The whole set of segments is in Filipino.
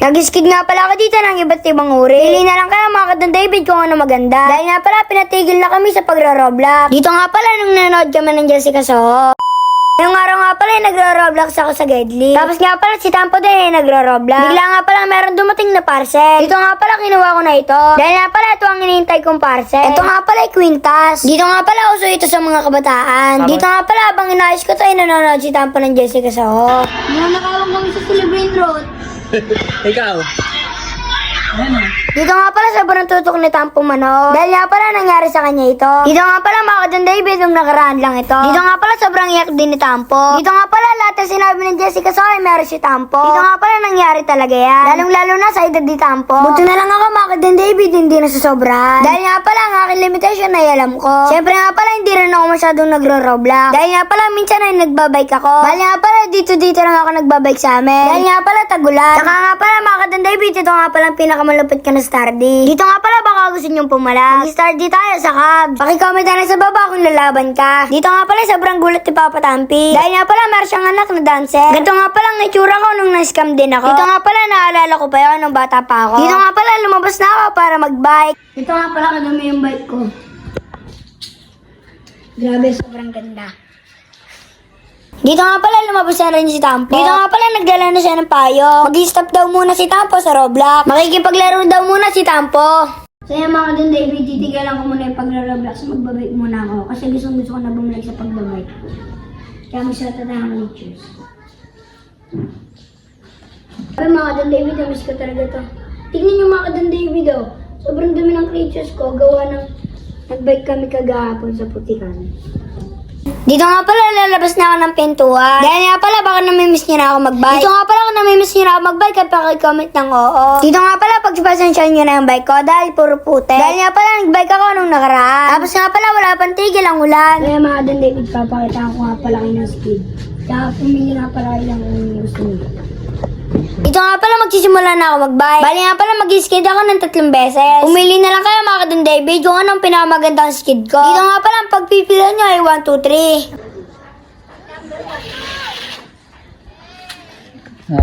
Nag-skid nga pala ako dito ng iba't ibang uri. Pili na lang kayo mga kadon David kung ano maganda. Dahil nga pala pinatigil na kami sa pagro-roblox. Dito nga pala nung nanood kami ng Jessica Soho. Ngayong araw nga pala eh, nagro-roblox ako sa Gedli. Tapos nga pala si Tampo din eh, nagro-roblox. Bigla nga pala meron dumating na parcel. Dito nga pala kinuha ko na ito. Dahil nga pala ito ang hinihintay kong parcel. Ito nga pala ay Quintas. Dito nga pala uso ito sa mga kabataan. Dito nga pala habang inayos ko to ay nanonood si Tampo ng Jessica Soho. Nanakawang kami sa Celebrate Road. Ikaw. Dito nga pala sobrang tutok ni Tampo Manok. Dahil nga pala nangyari sa kanya ito. Dito nga pala mga David nung nakaraan lang ito. Dito nga pala sobrang iyak din ni Tampo. Dito nga pala lahat ng sinabi ng Jessica Soy meron si Tampo. Dito nga pala nangyari talaga yan. Lalong lalo na sa edad ni Tampo. Buti na lang ako mga kadun David hindi na susobran. Dahil nga pala ang aking limitation ay alam ko. Siyempre nga pala hindi rin ako masyadong nagro-roblox. Dahil nga pala minsan ay nagbabike ako. Dahil nga pala dito-dito lang ako nagbabike sa amin. Dahil nga pala tagulan. Saka nga pala mga kadun David ito nga pala ang pinakamalupit ka na Stardy. Dito nga pala baka gusto nyong pumalag. Mag-Stardy tayo sa Cubs. Pakicomment na sa baba kung lalaban ka. Dito nga pala sobrang gulat ni Papa Tampi. Dahil nga pala meron siyang anak na dancer. Ganito nga pala ang itsura ko nung na-scam din ako. Dito nga pala naalala ko pa yun nung bata pa ako. Dito nga pala lumabas na ako para mag-bike. Dito nga pala kadami yung bike ko. Grabe, sobrang ganda. Dito nga pala lumabas na rin si Tampo. Dito nga pala nagdala na siya ng payo. Mag-stop daw muna si Tampo sa Roblox. Makikipaglaro daw muna si Tampo. So yan mga dun, David, titigalan ko muna yung pagla-Roblox. Magbabike muna ako. Kasi gusto gusto ko na bumalik sa pagbabike. Kaya magsulat na tayo ng lectures. Ay mga dun, David, namiss ko talaga to. Tignan nyo mga dun, David, oh. Sobrang dumi ng creatures ko. Gawa ng nagbike kami kagahapon sa putikan. Dito nga pala lalabas na ako ng pintuan. Dahil nga pala baka namimiss niyo na ako magbike. Dito nga pala kung namimiss niyo na ako magbike at pakicomment ng oo. Dito nga pala pagpasensyahan niyo na yung bike ko dahil puro puti. Dahil nga pala nagbike ako nung nakaraan. Tapos nga pala wala pang tigil ang ulan. Kaya mga dun David, papakita ko nga pala kayo ng speed. Kaya pumili nga pala kayo ng gusto niyo. Dito nga pala magsisimula na ako magbike. Bali nga pala mag-skid ako ng tatlong beses. Umili na lang kayo mga kadun David kung anong pinakamagandang skid ko. Dito nga pala ang pagpipilian nyo ay 1, 2, 3.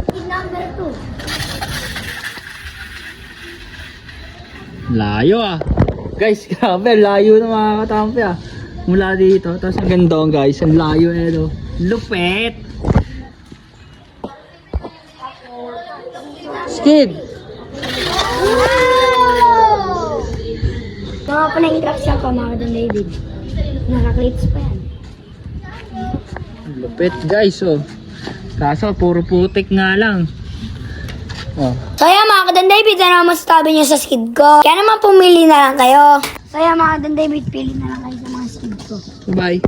Skid number 2. Layo ah. Guys, grabe, layo na mga katampi ah. Mula dito, tapos ang ganda guys, ang layo eh no. Lupet! Skid! Ito nga pala yung traction ko mga kadun David. Naka-clips pa yan. Lupet guys oh. Kaso, puro putik nga lang. Oh. So yan mga kadun David, ano masasabi niyo sa skid ko? Kaya naman pumili na lang kayo. So yan mga kadun David, pili na lang kayo sa mga skid ko. Bye.